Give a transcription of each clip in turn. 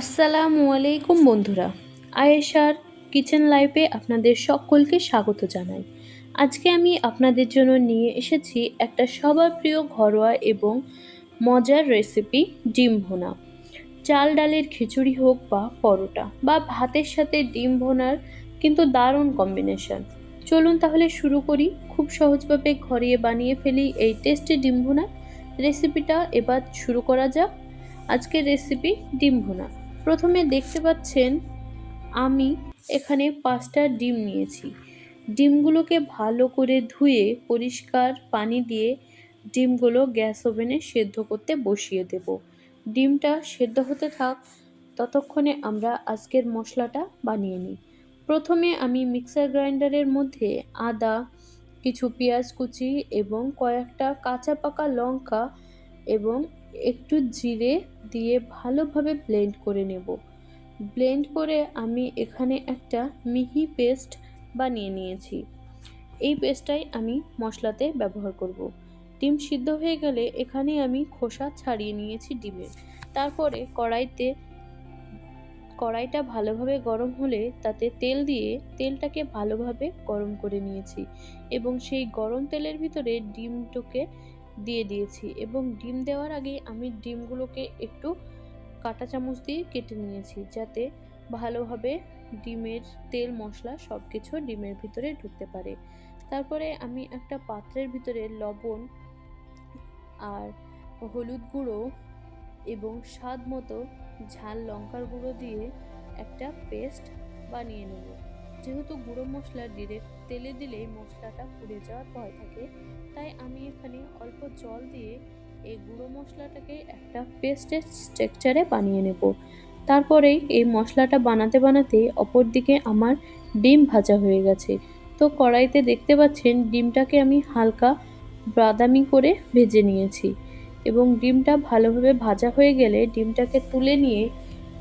আসসালামু আলাইকুম বন্ধুরা। আয়েশার কিচেন লাইফে আপনাদের সকলকে স্বাগত জানাই। আজকে আমি আপনাদের জন্য নিয়ে এসেছি একটা সবার প্রিয় ঘরোয়া এবং মজার রেসিপি ডিম ভোনা। চাল ডালের খিচুড়ি হোক বা পরোটা বা ভাতের সাথে ডিম ভোনার কিন্তু দারুণ কম্বিনেশন চলুন তাহলে শুরু করি। খুব সহজভাবে ঘরে বানিয়ে ফেলি এই টেস্টি ডিম ভুনা। রেসিপিটা এবার শুরু করা যাক। আজকের রেসিপি ডিম ভুনা। প্রথমে দেখতে পাচ্ছেন আমি এখানে পাঁচটা ডিম নিয়েছি। ডিমগুলোকে ভালো করে ধুয়ে, পরিষ্কার পানি দিয়ে ডিমগুলো গ্যাস ওভেনে সেদ্ধ করতে বসিয়ে দেব। ডিমটা সেদ্ধ হতে থাক, ততক্ষণে আমরা আজকের মশলাটা বানিয়ে নিই। প্রথমে আমি মিক্সার গ্রাইন্ডারের মধ্যে আদা, কিছু পেঁয়াজ কুচি এবং কয়েকটা কাঁচা পাকা লঙ্কা এবং একটু জিরে দিয়ে ভালোভাবে ব্লেন্ড করে নেব। ব্লেন্ড করে আমি এখানে একটা মিহি পেস্ট বানিয়ে নিয়েছি। এই পেস্টটাই আমি মশলাতে ব্যবহার করব। ডিম সিদ্ধ হয়ে গেলে এখানে আমি খোসা ছাড়িয়ে নিয়েছি ডিমের তারপরে কড়াইতে, কড়াইটা ভালোভাবে গরম হলে তাতে তেল দিয়ে তেলটাকে ভালোভাবে গরম করে নিয়েছি এবং সেই গরম তেলের ভিতরে ডিমটাকে দিয়ে দিয়েছি এবং ডিম দেওয়ার আগে আমি ডিমগুলোকে একটু কাঁটা চামচ দিয়ে কেটে নিয়েছি যাতে ভালোভাবে ডিমের তেল, মশলা সব কিছু ডিমের ভিতরে ঢুকতে পারে। তারপরে আমি একটা পাত্রের ভিতরে লবণ আর হলুদ গুঁড়ো এবং স্বাদ মতো ঝাল লঙ্কার গুঁড়ো দিয়ে একটা পেস্ট বানিয়ে নেব। যেহেতু গুঁড়ো মশলা ডিরেক্ট তেলে দিলেই মশলাটা পুড়ে যাওয়ার ভয় থাকে, তাই আমি এখানে অল্প জল দিয়ে এই গুঁড়ো মশলাটাকে একটা পেস্টের স্ট্রাকচারে বানিয়ে নেব। তারপরেই এই মশলাটা বানাতে বানাতে অপর দিকে আমার ডিম ভাজা হয়ে গেছে। তো কড়াইতে দেখতে পাচ্ছেন, ডিমটাকে আমি হালকা বাদামি করে ভেজে নিয়েছি এবং ডিমটা ভালোভাবে ভাজা হয়ে গেলে ডিমটাকে তুলে নিয়ে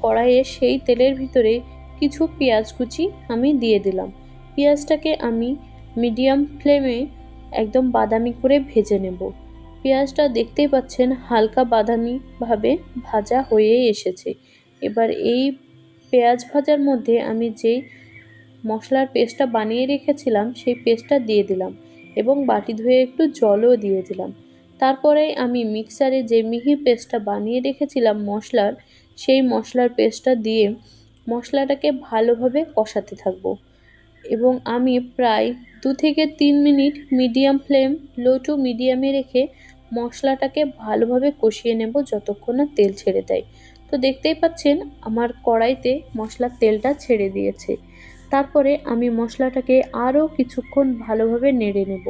কড়াইয়ে সেই তেলের ভিতরে কিছু পেঁয়াজ কুচি আমি দিয়ে দিলাম। পেঁয়াজটাকে আমি মিডিয়াম ফ্লেমে একদম বাদামি করে ভেজে নেব। পেঁয়াজটা দেখতেই পাচ্ছেন হালকা বাদামিভাবে ভাজা হয়ে এসেছে। এবার এই পেঁয়াজ ভাজার মধ্যে আমি যেই মশলার পেস্টটা বানিয়ে রেখেছিলাম, সেই পেস্টটা দিয়ে দিলাম এবং বাটি ধুয়ে একটু জলও দিয়ে দিলাম। তারপরে আমি মিক্সারে যে মিহি পেস্টটা বানিয়ে রেখেছিলাম মশলার, সেই মশলার পেস্টটা দিয়ে মশলাটাকে ভালোভাবে কষাতে থাকব। এবং আমি প্রায় দু থেকে তিন minute medium flame, low to মিডিয়ামে রেখে মশলাটাকে ভালোভাবে কষিয়ে নেব যতক্ষণ না তেল ছেড়ে দেয়। তো দেখতেই পাচ্ছেন, আমার কড়াইতে মশলার তেলটা ছেড়ে দিয়েছে। তারপরে আমি মশলাটাকে আরও কিছুক্ষণ ভালোভাবে নেড়ে নেব।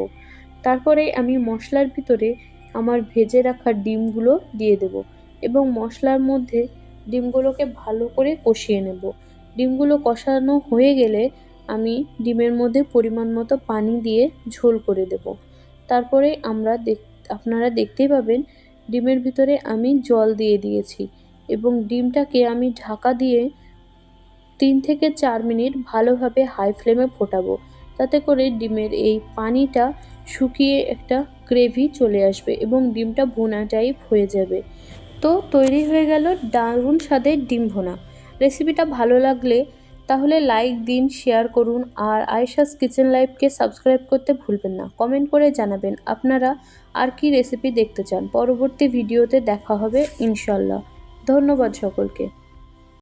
তারপরে আমি মশলার ভিতরে আমার ভেজে রাখা ডিমগুলো দিয়ে দেব। এবং মশলার মধ্যে ডিমগুলোকে ভালো করে কষিয়ে নেব। ডিমগুলো কষানো হয়ে গেলে আমি ডিমের মধ্যে পরিমাণ মতো পানি দিয়ে ঝোল করে দেব। তারপরে আমরা আপনারা দেখতেই পাবেন ডিমের ভিতরে আমি জল দিয়ে দিয়েছি এবং ডিমটাকে আমি ঢাকা দিয়ে তিন থেকে চার মিনিট ভালোভাবে হাই ফ্লেমে ফোটাবো। তাতে করে ডিমের এই পানিটা শুকিয়ে একটা গ্রেভি চলে আসবে এবং ডিমটা ভোনা টাইপ হয়ে যাবে। তো তৈরি হয়ে গেল দারুণ স্বাদের ডিম ভোনা। রেসিপিটা ভালো লাগলে তাহলে লাইক দিন, শেয়ার করুন আর আয়েশাস কিচেন লাইফকে সাবস্ক্রাইব করতে ভুলবেন না। কমেন্ট করে জানাবেন আপনারা আর কি রেসিপি দেখতে চান। পরবর্তী ভিডিওতে দেখা হবে ইনশাল্লাহ। ধন্যবাদ সকলকে।